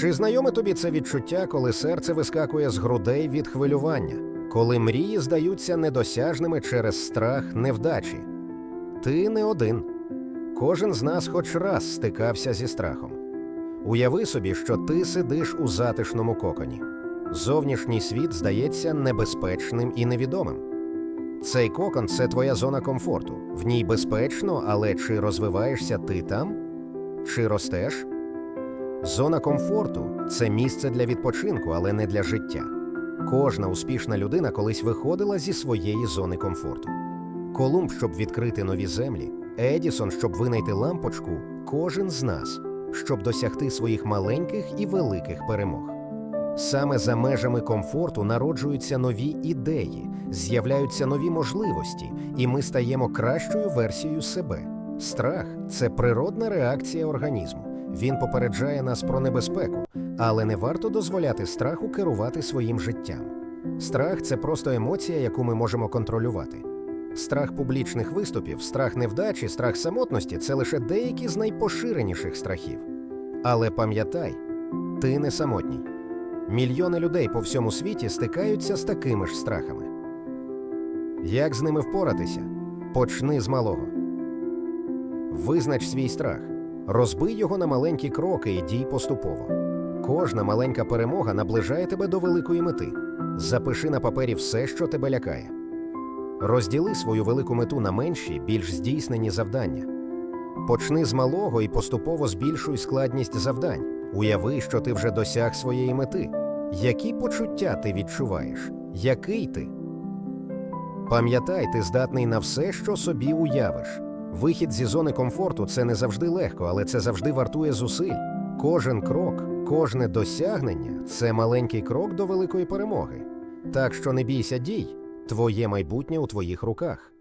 Чи знайоме тобі це відчуття, коли серце вискакує з грудей від хвилювання, коли мрії здаються недосяжними через страх невдачі? Ти не один. Кожен з нас хоч раз стикався зі страхом. Уяви собі, що ти сидиш у затишному коконі. Зовнішній світ здається небезпечним і невідомим. Цей кокон це твоя зона комфорту. В ній безпечно, але чи розвиваєшся ти там? Чи ростеш? Зона комфорту це місце для відпочинку, але не для життя. Кожна успішна людина колись виходила зі своєї зони комфорту. Колумб, щоб відкрити нові землі, Едісон, щоб винайти лампочку, кожен з нас, щоб досягти своїх маленьких і великих перемог. Саме за межами комфорту народжуються нові ідеї, з'являються нові можливості, і ми стаємо кращою версією себе. Страх це природна реакція організму. Він попереджає нас про небезпеку, але не варто дозволяти страху керувати своїм життям. Страх це просто емоція, яку ми можемо контролювати. Страх публічних виступів, страх невдачі, страх самотності це лише деякі з найпоширеніших страхів. Але пам'ятай, ти не самотній. Мільйони людей по всьому світі стикаються з такими ж страхами. Як з ними впоратися? Почни з малого. Визнач свій страх, розбий його на маленькі кроки і дій поступово. Кожна маленька перемога наближає тебе до великої мети. Запиши на папері все, що тебе лякає. Розділи свою велику мету на менші, більш здійснені завдання. Почни з малого і поступово збільшуй складність завдань. Уяви, що ти вже досяг своєї мети. Які почуття ти відчуваєш? Який ти? Пам'ятай, ти здатний на все, що собі уявиш. Вихід зі зони комфорту це не завжди легко, але це завжди вартує зусиль. Кожен крок, кожне досягнення це маленький крок до великої перемоги. Так що не бійся дій, твоє майбутнє у твоїх руках.